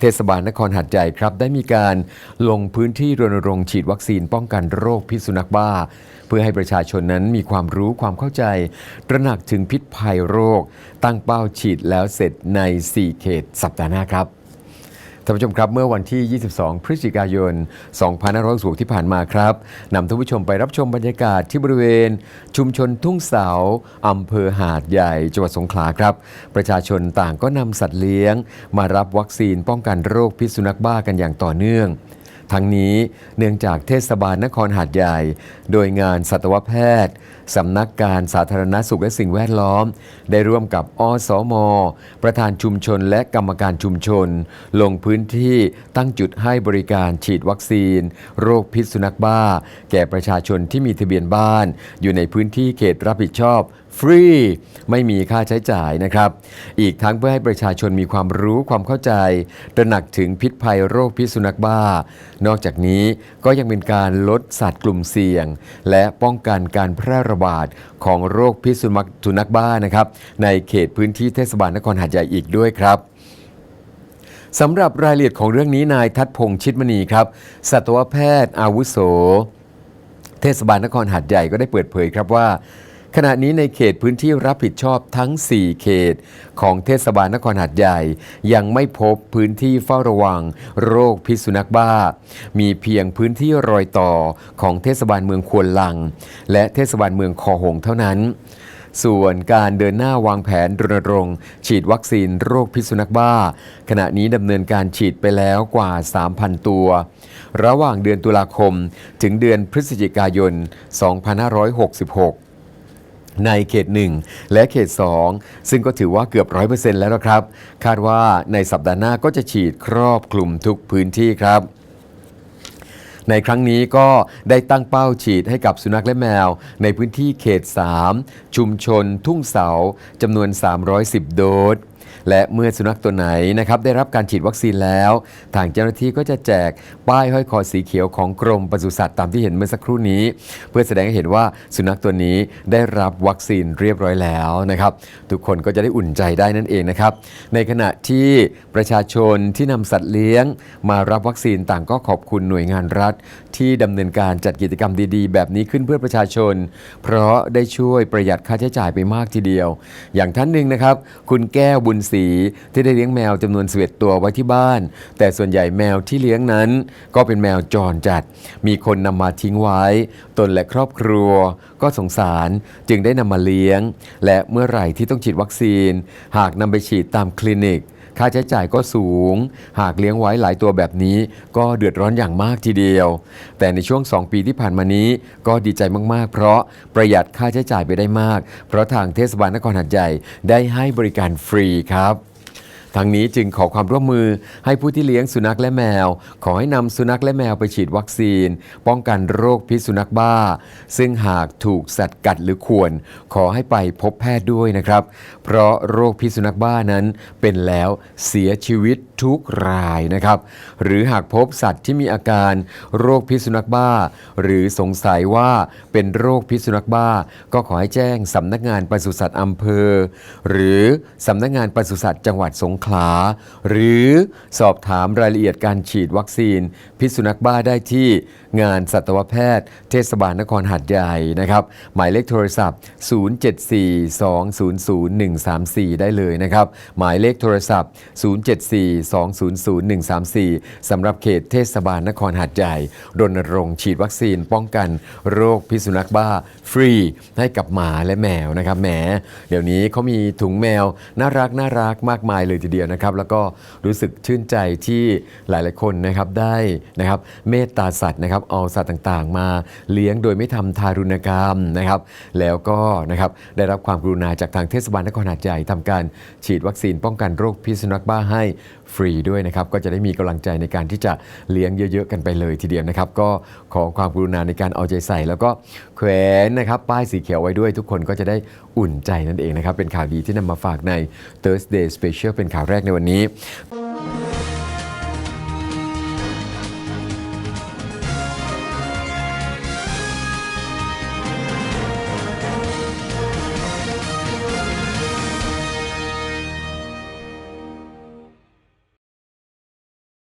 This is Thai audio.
เทศบาลนครหัดใหญ่ครับ ได้มีการลงพื้นที่รณรงค์ฉีดวัคซีนป้องกันโรคพิษสุนัขบ้า เพื่อให้ประชาชนนั้นมีความรู้ความเข้าใจ ตระหนักถึงพิษภัยโรค ตั้งเป้าฉีดแล้วเสร็จใน 4 เขตสัปดาห์หน้าครับ ท่านผู้ชมครับเมื่อวันที่ 22 พฤศจิกายน 2560ที่ผ่านมาครับนำท่านผู้ชมไปรับชมบรรยากาศที่บริเวณ ชุมชนทุ่งเสาอำเภอหาดใหญ่จังหวัดสงขลาครับ ประชาชนต่างก็นำสัตว์เลี้ยง มารับวัคซีนป้องกันโรคพิษสุนัขบ้ากันอย่างต่อเนื่อง ทั้งนี้เนื่องจากเทศบาลนครหาดใหญ่ โดยงานสัตวแพทย์สำนักการสาธารณสุขและสิ่งแวดล้อม ได้ร่วมกับอสม ประธานชุมชนและกรรมการชุมชน ลงพื้นที่ตั้งจุดให้บริการฉีดวัคซีน โรคพิษสุนัขบ้า แก่ประชาชนที่มีทะเบียนบ้าน อยู่ในพื้นที่เขตรับผิดชอบฟรี ไม่มีค่าใช้จ่ายนะครับ อีกทั้งเพื่อให้ประชาชนมีความรู้ความเข้าใจ ตระหนักถึงพิษภัยโรคพิษสุนัขบ้า นอกจากนี้ก็ยังเป็นการลดสัตว์กลุ่มเสี่ยง และป้องกันการแพร่ระบาดของโรคพิษสุนัขสุนัขบ้านะครับ ในเขตพื้นที่เทศบาลนครหาดใหญ่อีกด้วยครับสำหรับรายละเอียดของเรื่องนี้นายทัดพงษ์ชิดมณีครับ สัตวแพทย์อาวุโส เทศบาลนครหาดใหญ่ก็ได้เปิดเผยครับว่า ขณะนี้ในเขตพื้นที่รับผิดชอบทั้ง 4 เขต ของเทศบาลนครหาดใหญ่ ยังไม่พบพื้นที่เฝ้าระวัง โรคพิษสุนัขบ้า มีเพียงพื้นที่รอยต่อของเทศบาลเมืองควนลัง และเทศบาลเมืองคอหงเท่านั้นส่วนการเดินหน้าวางแผนรณรงค์ ฉีดวัคซีนโรคพิษสุนัขบ้า ขณะนี้ดำเนินการฉีดไปแล้วกว่า 3,000 ตัว ระหว่างเดือนตุลาคมถึงเดือนพฤศจิกายน 2566 ในเขต 1 และเขต 2 ซึ่งก็ถือว่าเกือบ 100%แล้วนะครับ คาดว่าในสัปดาห์หน้าก็จะฉีดครอบคลุมทุกพื้นที่ครับในครั้งนี้ก็ได้ตั้งเป้าฉีดให้กับสุนัขและแมว ในพื้นที่เขต 3 ชุมชนทุ่งเสาจำนวน 310 โดส และเมื่อสุนัขตัวไหนนะครับได้รับการฉีดวัคซีนแล้ว ทางเจ้าหน้าที่ก็จะแจกป้ายห้อยคอสีเขียวของกรมปศุสัตว์ตามที่เห็นเมื่อสักครู่นี้ เพื่อแสดงให้เห็นว่าสุนัขตัวนี้ได้รับวัคซีนเรียบร้อยแล้วนะครับทุกคนก็จะได้อุ่นใจได้นั่นเองนะครับในขณะที่ประชาชนที่นำสัตว์เลี้ยง มารับวัคซีนต่างก็ขอบคุณหน่วยงานรัฐ ที่ดำเนินการจัดกิจกรรมดีๆ แบบนี้ขึ้นเพื่อประชาชน เพราะได้ช่วยประหยัดค่าใช้จ่ายไปมากทีเดียว อย่างท่านหนึ่งนะครับ คุณแก้วบุญศรีที่ได้เลี้ยงแมวจำนวนสเวตตัวไว้ที่บ้าน แต่ส่วนใหญ่แมวที่เลี้ยงนั้น ก็เป็นแมวจรจัด มีคนนำมาทิ้งไว้ ตนและครอบครัว ก็สงสารจึงได้นำมาเลี้ยง และเมื่อไหร่ที่ต้องฉีดวัคซีน หากนำไปฉีดตามคลินิก ค่าใช้จ่ายก็สูง หากเลี้ยงไว้หลายตัวแบบนี้ ก็เดือดร้อนอย่างมากทีเดียว แต่ในช่วง 2 ปีที่ผ่านมานี้ก็ดีใจมากๆ เพราะประหยัดค่าใช้จ่ายไปได้มาก เพราะทางเทศบาลนครหัดใหญ่ได้ให้บริการฟรีครับ ทางนี้จึงขอความร่วมมือให้ผู้ที่เลี้ยงสุนัขและแมว ขอให้นำสุนัขและแมวไปฉีดวัคซีน ป้องกันโรคพิษสุนัขบ้า ซึ่งหากถูกสัตว์กัดหรือข่วน ขอให้ไปพบแพทย์ด้วยนะครับ เพราะโรคพิษสุนัขบ้านั้นเป็นแล้วเสียชีวิตทุกรายนะครับ หรือหากพบสัตว์ที่มีอาการโรคพิษสุนัขบ้า หรือสงสัยว่าเป็นโรคพิษสุนัขบ้า ก็ขอให้แจ้งสำนักงานปศุสัตว์อำเภอ หรือสำนักงานปศุสัตว์จังหวัดสงขลา หรือสอบถามรายละเอียดการฉีดวัคซีน พิษสุนัขบ้าได้ที่งานสัตวแพทย์ เทศบาลนครหัดใหญ่นะครับ หมายเลขโทรศัพท์ 074-200-134 ได้เลยนะครับ หมายเลขโทรศัพท์ 074-200-134 สำหรับเขตเทศบาลนครหัดใหญ่รณรงค์ฉีดวัคซีนป้องกันโรคพิษสุนัขบ้าฟรีให้กับหมาและแมวนะครับแหมเดี๋ยวนี้เขามีถุงแมวน่ารักน่ารักมากมายเลยทีเดียวนะครับ แล้วก็รู้สึกชื่นใจที่หลาย ๆ คนนะครับได้นะครับเมตตาสัตว์นะครับเอาสัตว์ต่าง ๆ มาเลี้ยงโดยไม่ทำทารุณกรรมนะครับ แล้วก็นะครับได้รับความกรุณาจากทางเทศบาลนครหาดใหญ่ทำการฉีดวัคซีนป้องกันโรคพิษสุนัขบ้าให้ฟรีด้วยนะครับ ก็จะได้มีกำลังใจในการที่จะเลี้ยงเยอะ ๆ กันไปเลยทีเดียวนะครับ ก็ขอความกรุณาในการเอาใจใส่ แล้วก็แขวนนะครับป้ายสีเขียวไว้ด้วยทุกคนก็จะได้อุ่นใจนั่นเองนะครับ เป็นข่าวดีที่นำมาฝากใน Thursday Special เป็นข่าวแรกในวันนี้